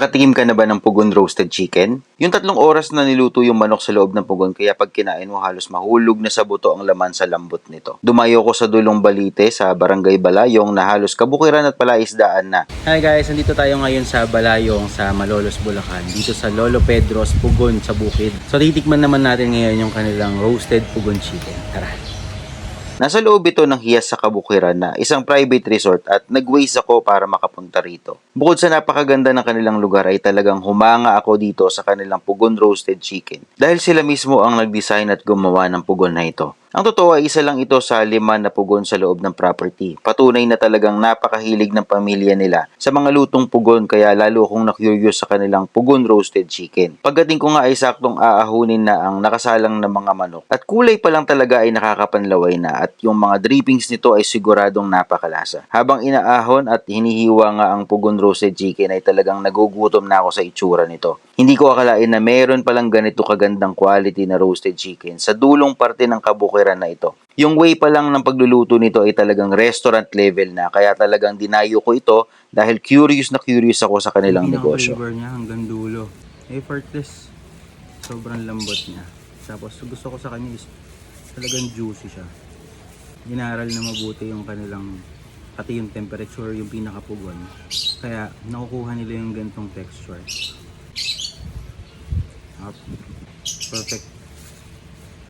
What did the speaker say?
Nakatikim ka na ba ng pugon roasted chicken? Yung tatlong oras na niluto yung manok sa loob ng pugon kaya pag kinain mo halos mahulog na sa buto ang laman sa lambot nito. Dumayo ko sa dulong balite sa barangay Balayong na halos kabukiran at palaisdaan na. Hi guys, nandito tayo ngayon sa Balayong sa Malolos, Bulacan. Dito sa Lolo Pedro's Pugon sa Bukid. So titikman naman natin ngayon yung kanilang roasted pugon chicken. Tara! Nasa loob ito ng hiyas sa Kabukiran na isang private resort at nag-ways ako para makapunta rito. Bukod sa napakaganda ng kanilang lugar ay talagang humanga ako dito sa kanilang pugon roasted chicken dahil sila mismo ang nag-design at gumawa ng pugon na ito. Ang totoo ay isa lang ito sa lima na pugon sa loob ng property. Patunay na talagang napakahilig ng pamilya nila sa mga lutong pugon kaya lalo akong na-curious sa kanilang pugon roasted chicken. Pagdating ko nga ay saktong aahunin na ang nakasalang na mga manok at kulay pa lang talaga ay nakakapanlaway na at yung mga drippings nito ay siguradong napakalasa. Habang inaahon at hinihiwa nga ang pugon roasted chicken ay talagang nagugutom na ako sa itsura nito. Hindi ko akalain na meron palang ganito kagandang quality na roasted chicken sa dulong parte ng kabukiran na ito. Yung way pa lang ng pagluluto nito ay talagang restaurant level na kaya talagang dinayo ko ito dahil curious na curious ako sa kanilang negosyo. flavor niya hanggang dulo. Effortless. Sobrang lambot niya. Tapos gusto ko sa kanya is talagang juicy siya. Ginaral na mabuti yung kanilang pati yung temperature, yung pinakapugon. Kaya nakukuha nila yung gantong texture. Perfect.